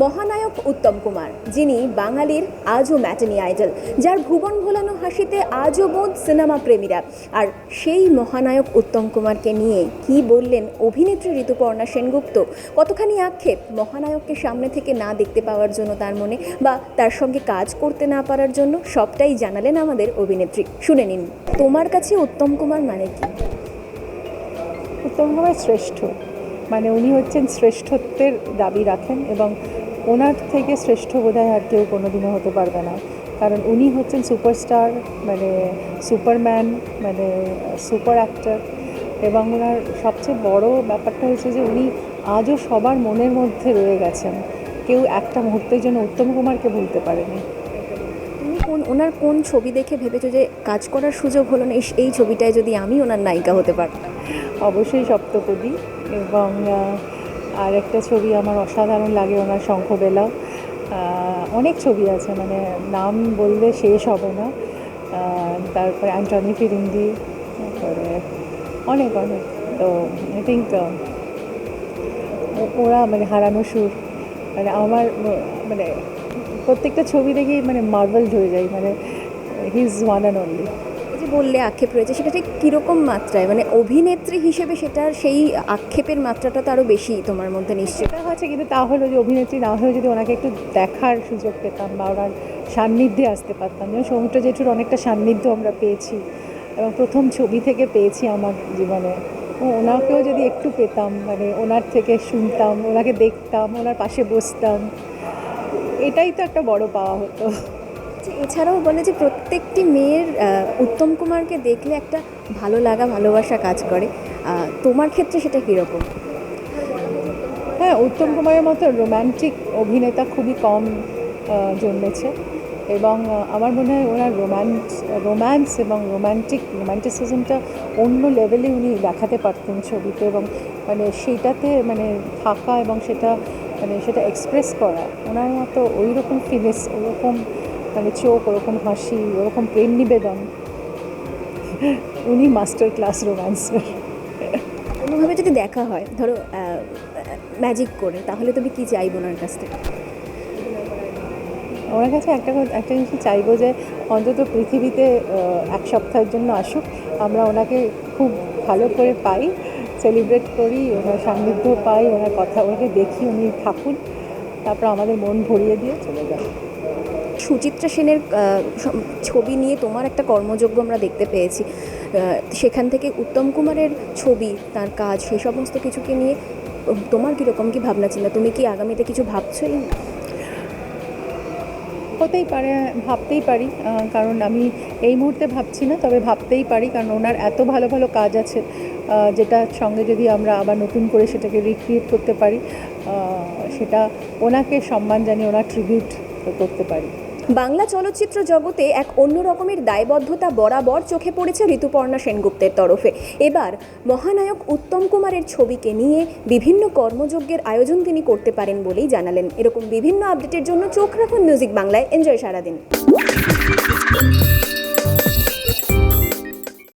মহানায়ক উত্তম কুমার, যিনি বাঙালির আজও ম্যাটেনি আইডল, যার ভুবন ভোলানো হাসিতে আজও বোধ সিনেমা প্রেমীরা। আর সেই মহানায়ক উত্তম কুমারকে নিয়ে কি বললেন অভিনেত্রী ঋতুপর্ণা সেনগুপ্ত? কতখানি আক্ষেপ মহানায়ককে সামনে থেকে না দেখতে পাওয়ার জন্য তার মনে বা তার সঙ্গে কাজ করতে না পারার জন্য? সবটাই জানালেন আমাদের অভিনেত্রী। শুনে নিন, তোমার কাছে উত্তম কুমার মানে কি? উত্তম কুমার শ্রেষ্ঠ। মানে উনি হচ্ছেন শ্রেষ্ঠত্বের দাবি রাখেন এবং ওনার থেকে শ্রেষ্ঠ বোধহয় আর কেউ কোনোদিনও হতে পারবে না। কারণ উনি হচ্ছেন সুপারস্টার মানে সুপারম্যান মানে সুপার অ্যাক্টার এবং ওনার সবচেয়ে বড় ব্যাপারটা হচ্ছে যে উনি আজও সবার মনের মধ্যে রয়ে গেছেন। কেউ একটা মুহূর্তের জন্য উত্তম কুমারকে ভুলতে পারেনি। তুমি কোন ওনার কোন ছবি দেখে ভেবেছো যে কাজ করার সুযোগ হলো না? এই- এই ছবিটায় যদি আমি ওনার নায়িকা হতে পারতাম? অবশ্যই সপ্তপদী। এবং আর একটা ছবি আমার অসাধারণ লাগে ওনার শঙ্খবেলা অনেক ছবি আছে মানে নাম বললে শেষ হবে না। তারপরে অ্যান্টনি ফিরিন্দি তারপরে অনেক অনেক। তো আই থিঙ্ক ওরা মানে হারানো সুর। মানে আমার মানে প্রত্যেকটা ছবি দেখেই মানে মার্বেল হয়ে যায় মানে he is one and only বললে আক্ষেপ রয়েছে, সেটা ঠিক কীরকম মাত্রায়? মানে অভিনেত্রী হিসেবে সেটার সেই আক্ষেপের মাত্রাটা তো আরও বেশি তোমার মধ্যে নিশ্চয় সেটা হচ্ছে কিন্তু তা হলো যে অভিনেত্রী না হয়েও যদি ওনাকে একটু দেখার সুযোগ পেতাম বা ওনার সান্নিধ্যে আসতে পারতাম। যেমন সৌমিত্র জেঠুর অনেকটা সান্নিধ্য আমরা পেয়েছি এবং প্রথম ছবি থেকে পেয়েছি আমার জীবনে। ওনাকেও যদি একটু পেতাম মানে ওনার থেকে শুনতাম, ওনাকে দেখতাম, ওনার পাশে বসতাম, এটাই তো একটা বড় পাওয়া হতো। এছাড়াও বলে যে প্রত্যেকটি মেয়ের উত্তম কুমারকে দেখলে একটা ভালো লাগা, ভালোবাসা কাজ করে। তোমার ক্ষেত্রে সেটা কীরকম? হ্যাঁ উত্তম কুমারের মতো রোম্যান্টিক অভিনেতা খুবই কম জন্মেছে। এবং আমার মনে হয় ওনার রোম্যান্স রোম্যান্স এবং রোম্যান্টিক রোম্যান্টিসিজমটা অন্য লেভেলে উনি দেখাতে পারতেন ছবিতে এবং মানে সেইটাতে মানে থাকা এবং সেটা মানে সেটা এক্সপ্রেস করা। ওনার মতো ওই রকম ফিলিস ওরকম মানে চোখ ওরকম হাসি ওরকম প্রেম নিবেদন। উনি মাস্টার ক্লাস রোম্যান্সের। কোনোভাবে যদি দেখা হয় ধরো ম্যাজিক করে তাহলে তুমি কি চাইব ওনার কাছ থেকে? ওনার কাছে একটা একটা জিনিস চাইব যে অন্তত পৃথিবীতে এক সপ্তাহের জন্য আসুক। আমরা ওনাকে খুব ভালো করে পাই সেলিব্রেট করি ওনার সান্নিধ্য পাই ওনার কথা ওনাকে দেখি উনি থাকুন। তারপর আমাদের মন ভরিয়ে দিয়ে চলে যান। সুচিত্রা সেনের ছবি নিয়ে তোমার একটা কর্মযোগ্য আমরা দেখতে পেয়েছি। সেখান থেকে উত্তম কুমারের ছবি, তার কাজ, সেই সমস্ত কিছুকে নিয়ে তোমার কীরকম কি ভাবনা চিন্তা? তুমি কি আগামীতে কিছু ভাবছ এই হতেই পারে, ভাবতেই পারি কারণ আমি এই মুহূর্তে ভাবছি না, তবে ভাবতেই পারি, কারণ ওনার এত ভালো ভালো কাজ আছে যেটার সঙ্গে যদি আমরা আবার নতুন করে সেটাকে রিক্রিয়েট করতে পারি সেটা ওনাকে সম্মান জানিয়ে, ওনার ট্রিবিউট করতে পারি। বাংলা চলচ্চিত্র জগতে এক অন্য রকমের দায়বদ্ধতা বরাবর চোখে পড়েছে ঋতুপর্ণা সেনগুপ্তের তরফে। এবার মহানায়ক উত্তম কুমারের ছবিকে নিয়ে বিভিন্ন কর্মযজ্ঞের আয়োজন তিনি করতে পারেন বলেই জানালেন। এরকম বিভিন্ন আপডেটের জন্য চোখ রাখুন মিউজিক বাংলায়। এনজয় সারাদিন।